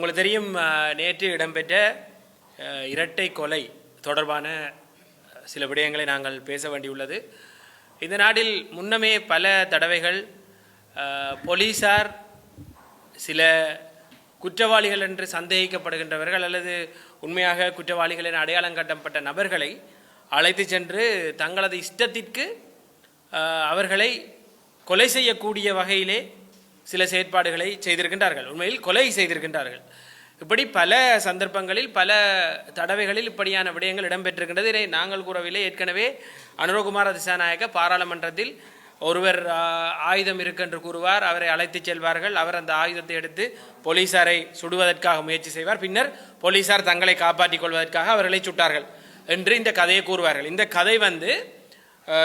உங்களுக்கு தெரியும் நேற்று இடம்பெற்ற இரட்டை கொலை தொடர்பான சில விடயங்களை நாங்கள் பேச வேண்டியுள்ளது. இந்த நாட்டில் முன்னமே பல தடவைகள் போலீஸார் போலீசார் சில குற்றவாளிகள் என்று சந்தேகிக்கப்படுகின்றவர்கள் அல்லது உண்மையாக குற்றவாளிகள் என அடையாளம் காட்டப்பட்ட நபர்களை அழைத்து சென்று தங்களது இஷ்டத்திற்கு அவர்களை கொலை செய்யக்கூடிய வகையிலே சில செயற்பாடுகளை செய்திருக்கின்றார்கள். உண்மையில் கொலை செய்திருக்கின்றார்கள். இப்படி பல சந்தர்ப்பங்களில் பல தடவைகளில் இப்படியான விடயங்கள் இடம்பெற்றிருக்கின்றது. இதை நாங்கள் கூறவில்லை. ஏற்கனவே அனுரகுமார திசாநாயக்க பாராளுமன்றத்தில் ஒருவர் ஆயுதம் ஆயுதம் இருக்கென்று கூறுவார். அவரை அழைத்துச் செல்வார்கள். அவர் அந்த ஆயுதத்தை எடுத்து போலீசாரை சுடுவதற்காக முயற்சி செய்வார். பின்னர் போலீசார் தங்களை காப்பாற்றிக் கொள்வதற்காக அவர்களை சுட்டார்கள் என்று இந்த கதையை கூறுவார்கள். இந்த கதை வந்து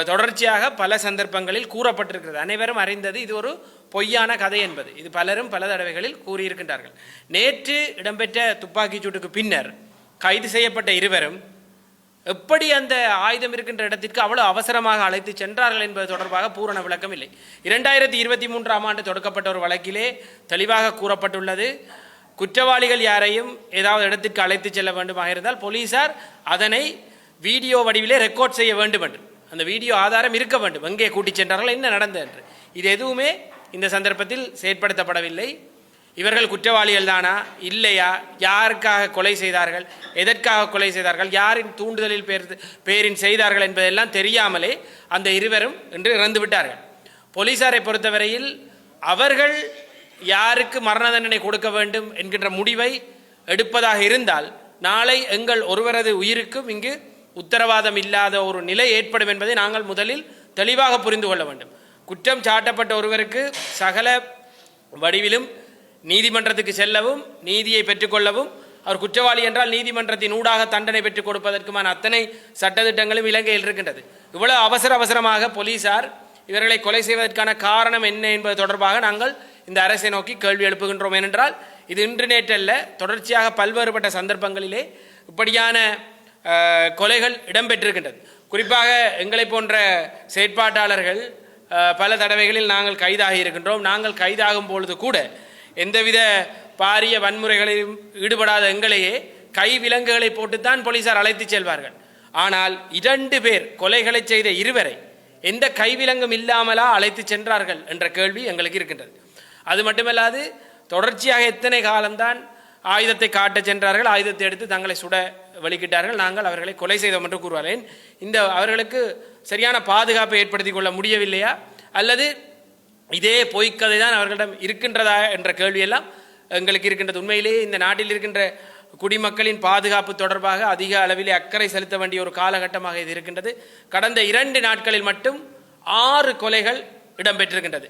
தொடர்ச்சியாக பல சந்தர்ப்பங்களில் கூறப்பட்டிருக்கிறது. அனைவரும் அறிந்தது இது ஒரு பொய்யான கதை என்பது. இது பலரும் பல தடவைகளில் கூறியிருக்கின்றார்கள். நேற்று இடம்பெற்ற துப்பாக்கிச் சூட்டுக்கு பின்னர் கைது செய்யப்பட்ட இருவரும் எப்படி அந்த ஆயுதம் இருக்கின்ற இடத்திற்கு அவ்வளவு அவசரமாக அழைத்து சென்றார்கள் என்பது தொடர்பாக பூரண விளக்கம் இல்லை. இரண்டாயிரத்தி இருபத்தி மூன்றாம் ஆண்டு தொடக்கப்பட்ட ஒரு வழக்கிலே தெளிவாக கூறப்பட்டுள்ளது குற்றவாளிகள் யாரையும் ஏதாவது இடத்திற்கு அழைத்து செல்ல வேண்டுமாக இருந்தால் போலீசார் அதனை வீடியோ வடிவிலே ரெக்கார்ட் செய்ய வேண்டும் என்று அந்த வீடியோ ஆதாரம் இருக்க வேண்டும். எங்கே கூட்டிச் சென்றார்கள் என்ன நடந்தது என்று. இது எதுவுமே இந்த சந்தர்ப்பத்தில் செயற்படுத்தப்படவில்லை. இவர்கள் குற்றவாளிகள் தானா? இல்லையா? யாருக்காக கொலை செய்தார்கள்? எதற்காக கொலை செய்தார்கள்? யாரின் தூண்டுதலில் பேர் பேரின் செய்தார்கள் என்பதெல்லாம் தெரியாமலே அந்த இருவரும் இன்று இறந்து விட்டார்கள். போலீசாரை பொறுத்தவரையில் அவர்கள் யாருக்கு மரண தண்டனை கொடுக்க வேண்டும் என்கின்ற முடிவை எடுப்பதாக இருந்தால் நாளை எங்கள் ஒருவரது உயிருக்கும் இங்கு உத்தரவாதம் இல்லாத ஒரு நிலை ஏற்படும் என்பதை நாங்கள் முதலில் தெளிவாக புரிந்து கொள்ள வேண்டும். குற்றம் சாட்டப்பட்ட ஒருவருக்கு சகல வடிவிலும் நீதிமன்றத்துக்கு செல்லவும் நீதியை பெற்றுக்கொள்ளவும் அவர் குற்றவாளி என்றால் நீதிமன்றத்தின் ஊடாக தண்டனை பெற்றுக் கொடுப்பதற்குமான அத்தனை சட்டத்திட்டங்களும் இலங்கையில் இருக்கின்றது. இவ்வளவு அவசர அவசரமாக போலீசார் இவர்களை கொலை செய்வதற்கான காரணம் என்ன என்பது தொடர்பாக நாங்கள் இந்த அரசை நோக்கி கேள்வி எழுப்புகின்றோம். ஏனென்றால் இது இன்று நேற்றல்ல தொடர்ச்சியாக பல்வேறுபட்ட சந்தர்ப்பங்களிலே இப்படியான கொலைகள் இடம்பெற்றிருக்கின்றது. குறிப்பாக எங்களை போன்ற செயற்பாட்டாளர்கள் பல தடவைகளில் நாங்கள் கைதாகி இருக்கின்றோம். நாங்கள் கைதாகும் பொழுது கூட எந்தவித பாரிய வன்முறைகளிலும் ஈடுபடாத எங்களையே கை விலங்குகளை போட்டுத்தான் போலீசார் அழைத்துச் செல்வார்கள். ஆனால் இரண்டு பேர் கொலைகளை செய்த இருவரை எந்த கைவிலங்கும் இல்லாமலா அழைத்து சென்றார்கள் என்ற கேள்வி எங்களுக்கு இருக்கின்றது. அது மட்டுமல்லாது தொடர்ச்சியாக எத்தனை காலம்தான் ஆயுதத்தை காட்டச் சென்றார்கள் ஆயுதத்தை எடுத்து தங்களை சுட வெளிக்கிட்டார்கள் நாங்கள் அவர்களை கொலை செய்தோம் என்று கூறுவார்கள் இந்த அவர்களுக்கு சரியான பாதுகாப்பை ஏற்படுத்தி கொள்ள முடியவில்லையா? அல்லது இதே பொய்க்கதை தான் அவர்களிடம் இருக்கின்றதா என்ற கேள்வியெல்லாம் எங்களுக்கு இருக்கின்றது. உண்மையிலேயே இந்த நாட்டில் இருக்கின்ற குடிமக்களின் பாதுகாப்பு தொடர்பாக அதிக அளவிலே அக்கறை செலுத்த வேண்டிய ஒரு காலகட்டமாக இது இருக்கின்றது. கடந்த இரண்டு நாட்களில் மட்டும் ஆறு கொலைகள் இடம்பெற்றிருக்கின்றது.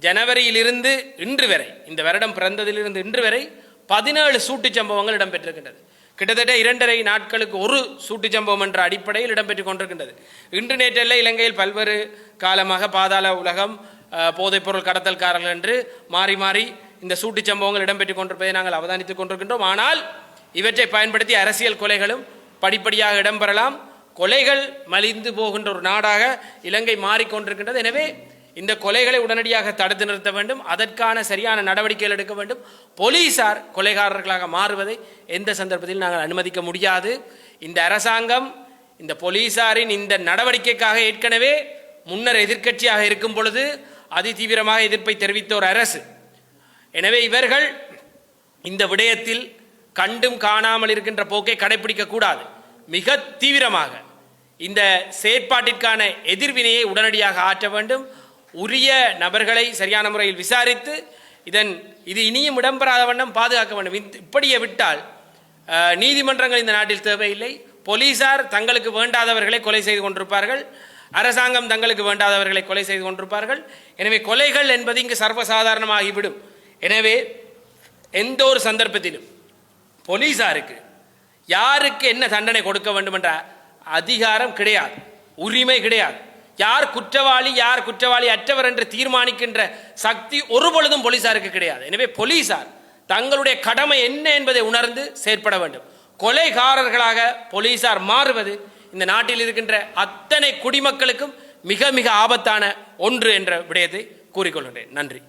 ஜனவரியிலிருந்து இன்று வரை இந்த வருடம் பிறந்ததிலிருந்து இன்று வரை பதினேழு சூட்டு சம்பவங்கள் இடம்பெற்றிருக்கின்றது. கிட்டத்தட்ட இரண்டரை நாட்களுக்கு ஒரு சூட்டுச் சம்பவம் என்ற அடிப்படையில் இடம்பெற்றுக் கொண்டிருக்கின்றது. இன்று நேற்றல்ல இலங்கையில் பல்வேறு காலமாக பாதாள உலகம் போதைப்பொருள் கடத்தல்காரர்கள் என்று மாறி மாறி இந்த சூட்டுச் சம்பவங்கள் இடம்பெற்றுக் கொண்டிருப்பதை நாங்கள் அவதானித்துக் கொண்டிருக்கின்றோம். ஆனால் இவற்றை பயன்படுத்தி அரசியல் கொலைகளும் படிப்படியாக இடம்பெறலாம். கொலைகள் மலிந்து போகின்ற ஒரு நாடாக இலங்கை மாறிக்கொண்டிருக்கின்றது. எனவே இந்த கொலைகளை உடனடியாக தடுத்து நிறுத்த வேண்டும். அதற்கான சரியான நடவடிக்கைகள் எடுக்க வேண்டும். போலீசார் கொலைகாரர்களாக மாறுவதை எந்த சந்தர்ப்பத்தில் நாங்கள் அனுமதிக்க முடியாது. இந்த அரசாங்கம் இந்த போலீசாரின் இந்த நடவடிக்கைக்காக ஏற்கனவே முன்னர் எதிர்க்கட்சியாக இருக்கும் பொழுது அதிதீவிரமாக எதிர்ப்பை தெரிவித்த ஒரு அரசு. எனவே இவர்கள் இந்த விடயத்தில் கண்டும் காணாமல் இருக்கின்ற போக்கை கடைபிடிக்க கூடாது. மிக தீவிரமாக இந்த செயற்பாட்டிற்கான எதிர்வினையை உடனடியாக ஆற்ற வேண்டும். உரிய நபர்களை சரியான முறையில் விசாரித்து இதன் இது இனியும் இடம்பெறாத வண்ணம் பாதுகாக்க வேண்டும். இப்படியே விட்டால் நீதிமன்றங்கள் இந்த நாட்டில் தேவையில்லை. போலீசார் தங்களுக்கு வேண்டாதவர்களை கொலை செய்து கொண்டிருப்பார்கள். அரசாங்கம் தங்களுக்கு வேண்டாதவர்களை கொலை செய்து கொண்டிருப்பார்கள். எனவே கொலைகள் என்பது இங்கு சர்வசாதாரணமாகிவிடும். எனவே எந்த ஒரு சந்தர்ப்பத்திலும் போலீசாருக்கு யாருக்கு என்ன தண்டனை கொடுக்க வேண்டும் என்ற அதிகாரம் கிடையாது. உரிமை கிடையாது. யார் குற்றவாளி யார் குற்றவாளி அற்றவர் என்று தீர்மானிக்கின்ற சக்தி ஒரு பொழுதும் போலீசாருக்கு கிடையாது. எனவே போலீசார் தங்களுடைய கடமை என்ன என்பதை உணர்ந்து செயற்பட வேண்டும். கொலைகாரர்களாக போலீசார் மாறுவது இந்த நாட்டில் இருக்கின்ற அத்தனை குடிமக்களுக்கும் மிக மிக ஆபத்தான ஒன்று என்ற விடயத்தை கூறிக்கொள்கின்றேன். நன்றி.